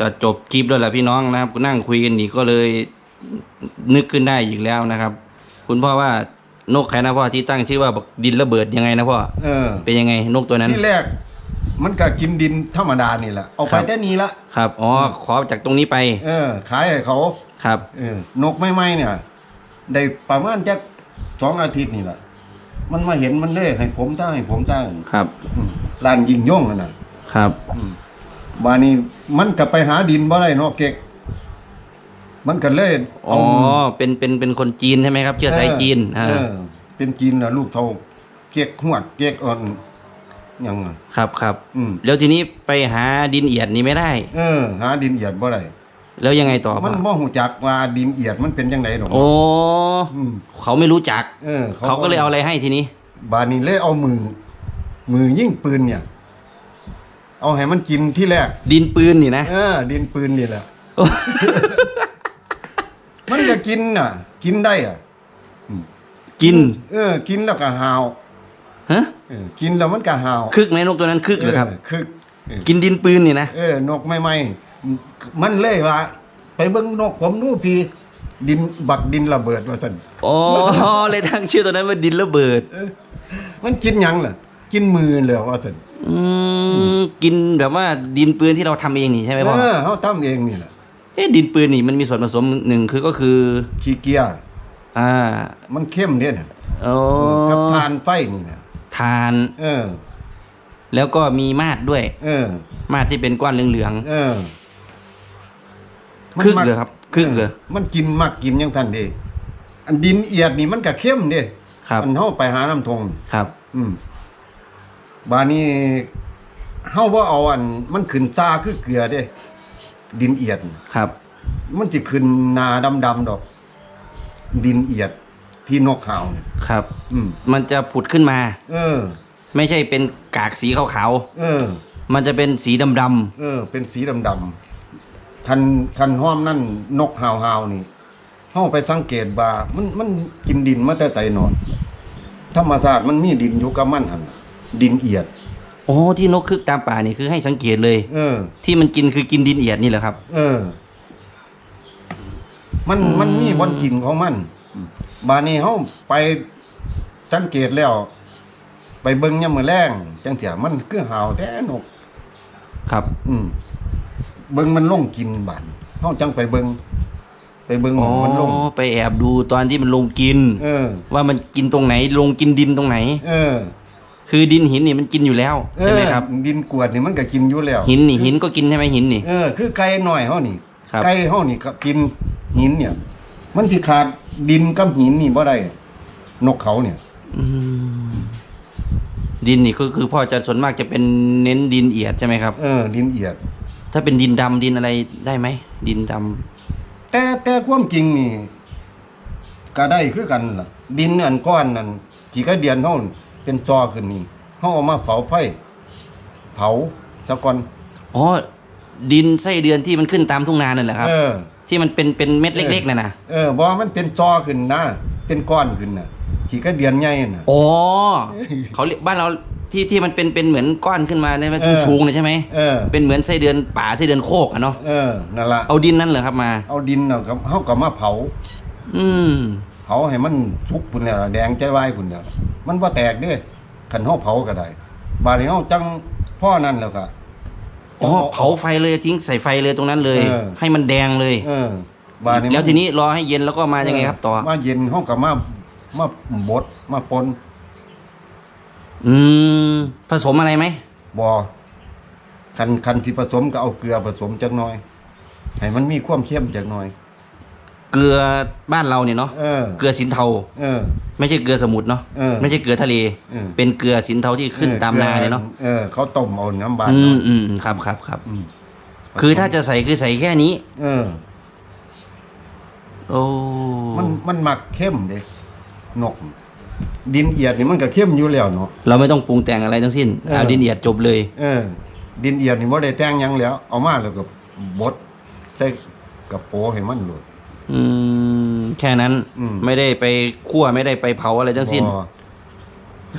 จะจบคลิปแล้วแหละพี่น้องนะครับนั่งคุยกันนี่ก็เลยนึกขึ้นได้อีกแล้วนะครับ คุณพ่อว่านกใครนะพ่อที่ตั้งชื่อว่าบักดินระเบิดยังไงนะพ่อเออ เป็นยังไงนกตัวนั้น ที่แรก มันก็กินดินธรรมดานี่แหละเอาครัไปบแต่นี้ละครับอ๋อขอจากตรงนี้ไปเออ ขายให้เขาครับ เออนกไม่ไหมเนี่ย ได้ประมาณจักสองอาทิตย์นี่แหละมันมาเห็นมันเลยให้ผมจ้างให้ผมจ้างครับอืมร้านยิงย่งนั่นน่ะครับ อืม บานี้มันก็ไปหาดินบ่ได้เนาะเก็ก มันก็เลยอ๋อ เป็นเป็นเป็นคนจีนใช่ไหมครับ เชื้อสายจีนอ่าเออเป็นจีนนะลูกเท่าเก็กหวด เก็กอ่อนหยังอะครับครับอืมแล้วทีนี้ไปหาดินเอียดนี่ไม่ได้ เออ หาดินเอียดบ่ได้แล้วยังไงต่อมันพ่อบ่ฮู้จักว่าดินเอียดมันเป็นจังไดดอกโอ้อืมเขาไม่รู้จัก เออ เขาก็เลยเอาอะไรให้ทีนี้ บานี้เลยเอามือ มือยิงปืนเนี่ย เอาให้มันกินที่แรก ดินปืนนี่นะ เออ ดินปืนนี่แหละ มันก็กินน่ะ กินได้อะ กิน เออ กินแล้วก็หาวฮะเออกินแล้วมันก็หาวคึกไหมนกตัวนั้นคึกเหรอครับออคึกเออกินดินปืนนี่นะ เออ นกไม่ไหมมันเลยว่า ไปเบิ่งนกผมดูพี่ดินบักดินระเบิดว่าซั่นอ๋อเลยตั้งชื่อตัวนั้นว่าดินระเบิดเออมันกินหยังล่ะ กินมือเลยว่าซั่นอืมกินแบบว่าดินปืนที่เราทำเองนี่ใช่ไหมพ่อเออเฮาทำเองนี่แหละเอ๊ะดินปืนนี่มันมีส่วนผสมหนึ่งคือก็คือ ขี้เกียจอ่ามันเข้มเด้น่ะโอ้กับทานไฟนี่น่ะทาน เออ แล้วก็มีมาดด้วย เออ มาดที่เป็นก้อนเหลืองเออๆคึกเลยครับคึกเลยมันกินมักกินจังซั่นเด้อันดินเอียดนี่มันก็เข้มเด้ครับ อันเฮาไปหาน้ำทง ครับ อืม บานี้เฮาบ่เอาอัน มันขึ้นซ่าคือเกลือเด้ ดินเอียด ครับ มันสิขึ้นหนาดำๆดอก ดินเอียดที่นกหาวเนี่ยครับ อืม มันจะผุดขึ้นมา เออ ไม่ใช่เป็นกากสีขาวเออ ๆมันจะเป็นสีดำเออ เป็นสีดำๆคันคันห้อมนั่นนกหาวหาวๆนี่เฮาไปสังเกตว่ามันมันกินดินมาแต่ไสหนอนธรรมชาติมันมีดินอยู่กับมันหั่นน่ะ ดินเอียดๆโอ้ที่นกคึกตามป่านี่คือให้สังเกตเลย เออ ที่มันกินคือกินดินเอียดนี่เหรอครับ เออ มันอืม มันมีบอนกินของมันบานี้เฮาไปสังเกตแล้ว ไปเบิ่งยามมื้อแรงจังเสียมันคือหาวแท้นก ครับ อืมเบิ่งมันลงกินบาดเฮาจังไปเบิ่งไปเบิ่งหมอ๋อองมันลงไปแอบดูตอนที่มันลงกิน เออ ว่ามันกินตรงไหนลงกินดินตรงไหน เออ คือดินหินนี่มันกินอยู่แล้วเอใช่อไหมครับดินกวดนี่มันก็กินอยู่แล้ว หินนี่หินก็กินใช่ไหมหินนี่ เออ คือไก่น้อยเฮานี่ครับ ไก่เฮานี่ก็กินหินเนี่ย มันสิขาดดินกับหินนี่บ่ได้ นกเขาเนี่ย อืมดินนี่ก็คือพ่อจะส่วนมากจะเป็นเน้นดินเอียดใช่ไหมครับ เออ ดินเอียด ถ้าเป็นดินดำดินอะไรได้ไหมดินดำแต่แต่ความจริงนี่ก็ได้คือกันล่ะ ดินอันก้อนนั่นกี่กระเดียนเฮา เป็นจอขึ้นนี่เฮาเอามาเผาไฟเผาซะก่อนอ๋อ ดินไส้เดือนที่มันขึ้นตามทุ่งนานั่นแหละครับ เออ ที่มันเป็นเป็นเม็ดเล็กๆน่ะนะเออบ่มันเป็นจอขึ้นนะเป็นก้อนขึ้นน่ะกี่กระเดียนใหญ่น่ะ อ๋อเขาเรียกบ้านเราที่ที่มันเป็นเป็นเหมือนก้อนขึ้นมาเนี่ยมันเออ สูงๆเลยใช่ไหมเออ เป็นเหมือนไส้เดือนป่าไส้เดือนโคกอะเนาะเออนั่นล่ะเอาดินนั่นเหรอครับมา เอาดินน่ะกับเฮาก็มาเผา อืมเผาให้มันสุกพุ่นแล้วล่ะแดงใจวายพุ่นแล้วมันบ่แตกเด้คันเฮาเผาก็ได้บาดนี้เฮาจังพ่อนั่นแล้วก็อ๋อเผาไฟเลยทิ้งใส่ไฟเลยตรงนั้นเลยเออให้มันแดงเลย เออบาดนี้มัแล้วทีนี้รอให้เย็นแล้วก็มายังไงครับต่อมาเย็นเฮาก็มามาบดมาปนอืมผสมอะไรไหมบ่คันคันที่ผสมก็เอาเกลือผสมจักหน่อยให้มันมีความเข้มจักหน่อย เกลือบ้านเราเนี่ยเนาะเออ เกลือสินเทา เออ ไม่ใช่เกลือสมุทรเนาะเออไม่ใช่เกลือทะเล เออ เป็นเกลือสินเทาที่ขึ้นตามนาเนี่ยเนาะเออเขาต้มเอาน้ำบานอืเนาะมอืมครับครับครับอืมคือถ้าจะใส่คือใส่แค่นี้ เออ โอ้มันมันมักเข้มเด้นก ดินเอียดนี่มันก็เข้มอยู่แล้วเนาะ เราไม่ต้องปรุงแต่งอะไรทั้งสิ้นเออ เอาดินเอียดจบเลย เออ ดินเอียดนี่บ่ได้แต่งหยังแล้ว เอามาแล้วก็บดใส่กระโปรงให้มันโหลด อืมแค่นั้นอืม ไม่ได้ไปคั่วไม่ได้ไปเผาอะไรทั้งสิ้น บ่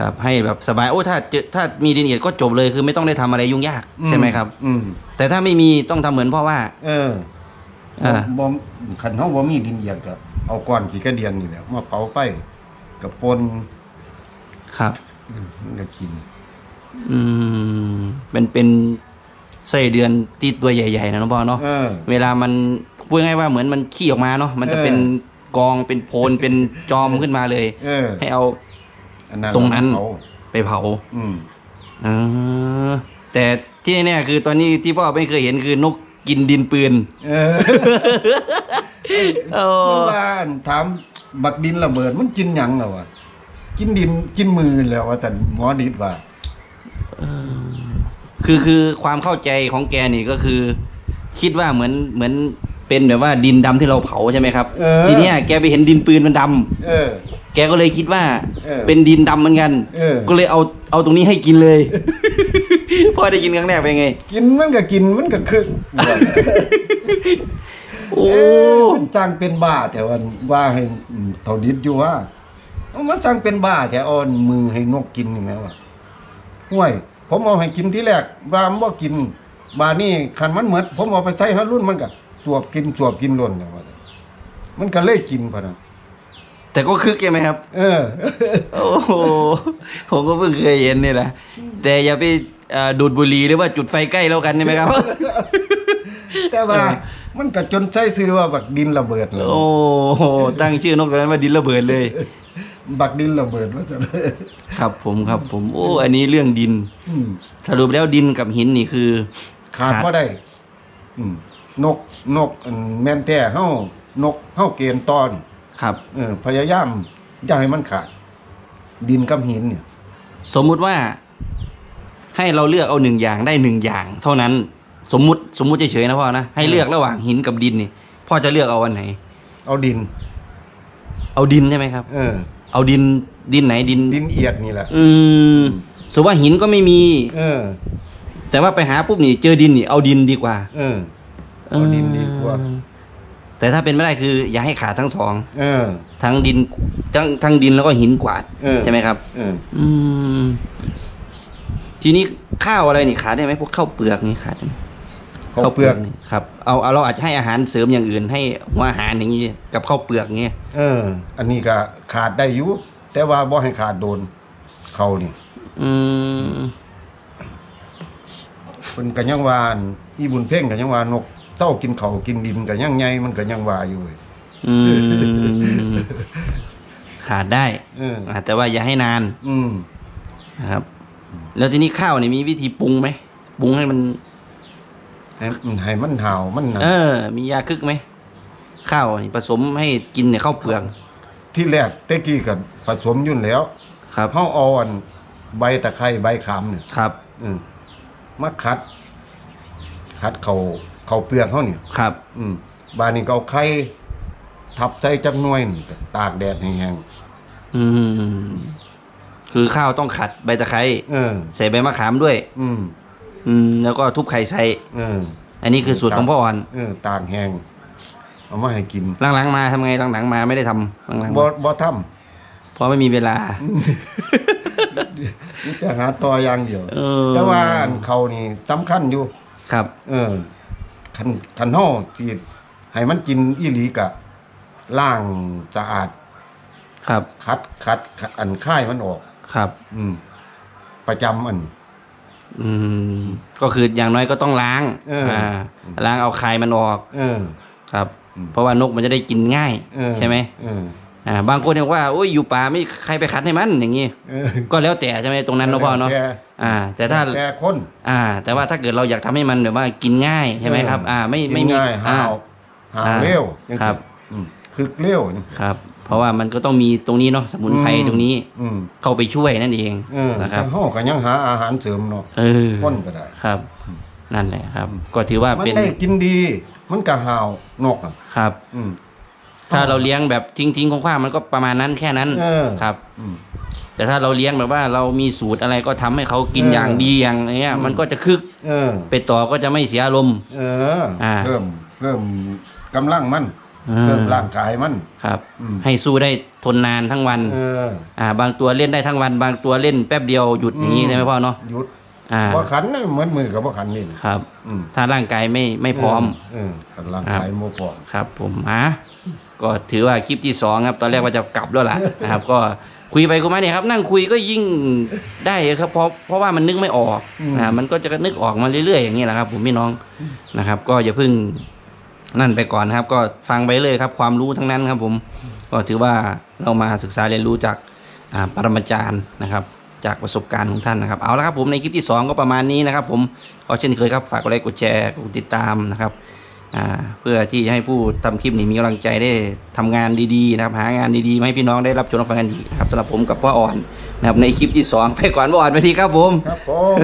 ครับ ให้แบบสบายโอ้ถ้าเจอถ้ามีดินเอียดก็จบเลยคือไม่ต้องได้ทำอะไรยุ่งยากใช่ไหมครับ อืมแต่ถ้าไม่มีต้องทำเหมือนพ่อว่า เอออ่า บ่บ่คันเฮาบ่มีดินเอียดก็เอาก้อนขี้กระเดียนนี่แหละมาเผาไฟกับปนครับ อืมมันก็กิน อืมเป็นเป็นไส้เดือนที่ตัวใหญ่ๆนะน้องพ่อเนาะเออ เวลามัน พูดง่ายๆว่าเหมือนมันขี้ออกมาเนาะมันจะเป็นเอกองเป็นโพนเป็นจอมขึ้นมาเลย เออให้เอาอันนั้นตรงนั้นเผาไปเผา อืมเออแต่ที่แน่ๆคือตอนนี้ที่พ่อไม่เคยเห็นคือนกกินดินปืน เออโอ้มันว่าอันถามบักดินระเบิดมันกินหยังแล้ววะกินดินกินมือแล้วว่าซั่นหมอดิดว่าคือคือความเข้าใจของแกนี่ก็คือ คิดว่าเหมือนเหมือน เป็นแบบว่าดินดำที่เราเผาใช่ไหมครับ เออ ทีเนี้ยแกไปเห็นดินปืนมันดำเออ แกก็เลยคิดว่าเออเป็นดินดำเหมือนกัน เออ ก็เลยเอาเอาตรงนี้ให้กินเลยพ่อได้กินครั้งแรกเป็นไง กินมันก็กินมันก็คึกโอ้ เอ๊ะมันสร้างเป็นบ้าแต่ว่าว่าให้อืมเท่าดิดอยู่ว่าเอามันสร้างเป็นบ้าแต่เอ่อนมือให้นกกินนี่แหมว่าห่วย ผมเอาให้กินที่แรกว่ามันบ่กินบานี่คันมันเหมือนผมเอาไปใส่ให้รุ่นมันก็ สวบกินสวบกินล้นแล้วว่าซั่นมันก็เลยกินพะนะแต่ก็คึกใช่ไหมครับ เออ โอ้โห ผมก็เพิ่งเคยเห็นนี่แหละ แต่อย่าไปเอ่อดูดบุหรี่หรือว่าจุดไฟใกล้แล้วกันใช่ไหมครับ แต่ว่ามันก็จนใช้ซื้อว่าบักดินระเบิดเลยโอ้โหตั้งชื่อนกตัวนั้นว่าดินระเบิดเลย บักดินระเบิดว่าซั่นครับผมครับผม โอ้ อันนี้เรื่องดิน อืมสรุปแล้วดินกับหินนี่คือ ขาดขาดบ่ได้ อืม นกนกอันแม่นแท้เฮานกเฮาเกณฑ์ตอนครับ เออพยายามอย่าให้มันขาด ดินกับหินเนี่ย สมมุติว่า ให้เราเลือกเอาหนึ่งอย่างได้หนึ่งอย่าง เท่านั้น สมมุติสมมุติเฉยๆนะพ่อนะให้เลือกระหว่างหินกับดินนี่พ่อจะเลือกเอาอันไหน เอาดิน เอาดินใช่ไหมครับ เออ เอาดินดินไหนดิน ดินเอียดนี่แหละ อืมสมมติว่าหินก็ไม่มี เออ แต่ว่าไปหาปุ๊บนี่เจอดินนี่เอาดินดีกว่า เออ เอาดินดีกว่าเออแต่ถ้าเป็นไม่ได้คือ อย่าให้ขาดทั้งสองเออ ทั้งดินทั้งทั้งดินแล้วก็หินกวาดเออ ใช่ไหมครับ เอออืม ทีนี้ข้าวอะไรนี่ขาดได้ไหมพวกข้าวเปลือกนี่ขาดได้ไหมเขาวเปลือก นี่ครับเอาเอาเราอาจจะให้อาหารเสริมอย่างอื่น ให้หัวอาหารอย่างนี้กับข้าวเปลือกเงี้ยเออ อันนี้ก็ขาดได้อยู่แต่ว่าบ่ให้ขาดโดน เขานี่อืม เพิ่นก็ยังว่าอันอีบุญเพ่งก็ยังว่านก เจ้ากินเขาวกินดินก็ยังใหญ่มันก็ยังว่าอยู่เว้ยอืมขาดได้เอออ่าแต่ว่าอย่าให้นานอืมนะครับ แล้วทีนี้ข้าวเนี่ยมีวิธีปรุงไหมปรุงให้มัน ให้มันให้มันหาวมันนั่นเออ มียาคึกไหมข้าวนี่ผสมให้กินเนี่ยข้าวเปลือกที่แรกแต่กี้ก็ผสมยุ่นแล้วครับเฮาเอาอันใบตะไคร้ใบขามเนี่ยครับ อืมมาคัดคัดเขา เขาเปลือกเขาเนี่ยครับ อืมบานนี้ก็เอาไข่ทับใส่จักหน่วยนี่ก็ตากแดดให้แห้งอืม คือข้าวต้องขัดใบตะไคร้เออ ใส่ใบมะขามด้วย อืมอืม แล้วก็ทุบไข่ใส่ เออ อันนี้คือสูตรของพ่ออ่อนเออตากแห้งเอามาให้กินหลังๆมาทำไงหลังๆมาไม่ได้ทำหลังๆบ่มาบ่ทำเพราะไม่มีเวลานี่แต่หาต่ออย่างเดียว เออแต่ว่าอันเขานี่สำคัญอยู่ ครับ เออ คันคันเฮาสิให้มันกินอีหลีกะล้างสะอาด ครับ คัดคัดคัดอันค่ายมันออก ครับ อืม ประจำอัน อืม ก็คืออย่างน้อยก็ต้องล้างเอออ่ ล้างเอาไข่มันออก เออ ครับ อืม เพราะว่านกมันจะได้กินง่าย เออใช่ไหมเออ อ่าบางคนเนี่ยว่าโอ้ยอยู่ป่าไม่ใครไปคัดให้มันอย่างงี้เออก็แล้วแต่ใช่ไหมตรงนั้นเนาะพ่อเนาะแต่อ่า แต่ถ้า แต่คน อ่า แต่ว่าถ้าเกิดเราอยากทำให้มันแบบว่ากินง่ายใช่ไหมครับ อ่า ไม่ไม่มีกินง่ายอ่า หาวหาวอ่าเร็วจังซี่ครับอืมคือเร็วนี่ ครับ เพราะว่ามันก็ต้องมีตรงนี้เนาะสมุนไพรอืม ตรงนี้อืมเข้าไปช่วยนั่นเองเออนะครับแต่เฮาก็ยังหาอาหารเสริมเนาะเออคนก็ได้ ครับ นั่นแหละครับ ก็ถือว่ามันเป็นได้กินดี มันก็หาวนกอะครับ อืม ถ้าเราเลี้ยงแบบทิ้งทิ้งๆคว้างๆมันก็ประมาณนั้นแค่นั้นเออครับอืมแต่ถ้าเราเลี้ยงแบบว่าเรามีสูตรอะไรก็ทำให้เขากินเออออย่างดีอย่างเงี้ยอืมมันก็จะคึกเออไปต่อก็จะไม่เสียอารมณ์เอออ่าเพิ่มเพิ่มกำลังมันออ่าเพิ่มร่างกายมันครับอืมให้สู้ได้ทนนานทั้งวันเอออ่า บางตัวเล่นได้ทั้งวัน บางตัวเล่นแป๊บเดียวหยุดอย่างนี้อืมใช่ไหมพ่อเนาะหยุด อ่าบ่ขันน่ะเหมือนมือกับบ่ขันนี่ครับ อืมถ้าร่างกายไม่ไม่พร้อม เออกันร่างกายบ่พร้อมครับ ผมอะก็ถือว่าคลิปที่สองครับ ตอนแรกว่าจะกลับแล้วล่ะนะครับ ก็คุยไปคุยมาเนี่ยครับ นั่งคุยก็ยิ่งได้ครับเพราะเพราะว่ามันนึกไม่ออกอืมอ่ามันก็จะนึกออกมาเรื่อยๆอย่างนี้แหละครับ ผมพี่น้องนะครับ ก็อย่าเพิ่งนั่นไปก่อนนะครับ ก็ฟังไปเลยครับ ความรู้ทั้งนั้นครับ ผมก็ถือว่าเรามาศึกษาเรียนรู้จากอ่าปรมาจารย์นะครับ จากประสบการณ์ของท่านนะครับ เอาละครับผมในคลิปที่สองก็ประมาณนี้นะครับ ผมก็เช่นเคยครับฝากกดไลค์กดแชร์กดติดตามนะครับเพื่อที่จะให้ผู้ทำคลิปนี้มีกำลังใจได้ทำงานดีๆนะครับ หางานดีๆให้พี่น้องได้รับชมรับฟังกันอีกนะครับสำหรับผมกับพ่ออ่อนนะครับในคลิปที่สองไปก่อนพ่ออ่อนไปทีครับผมครับผม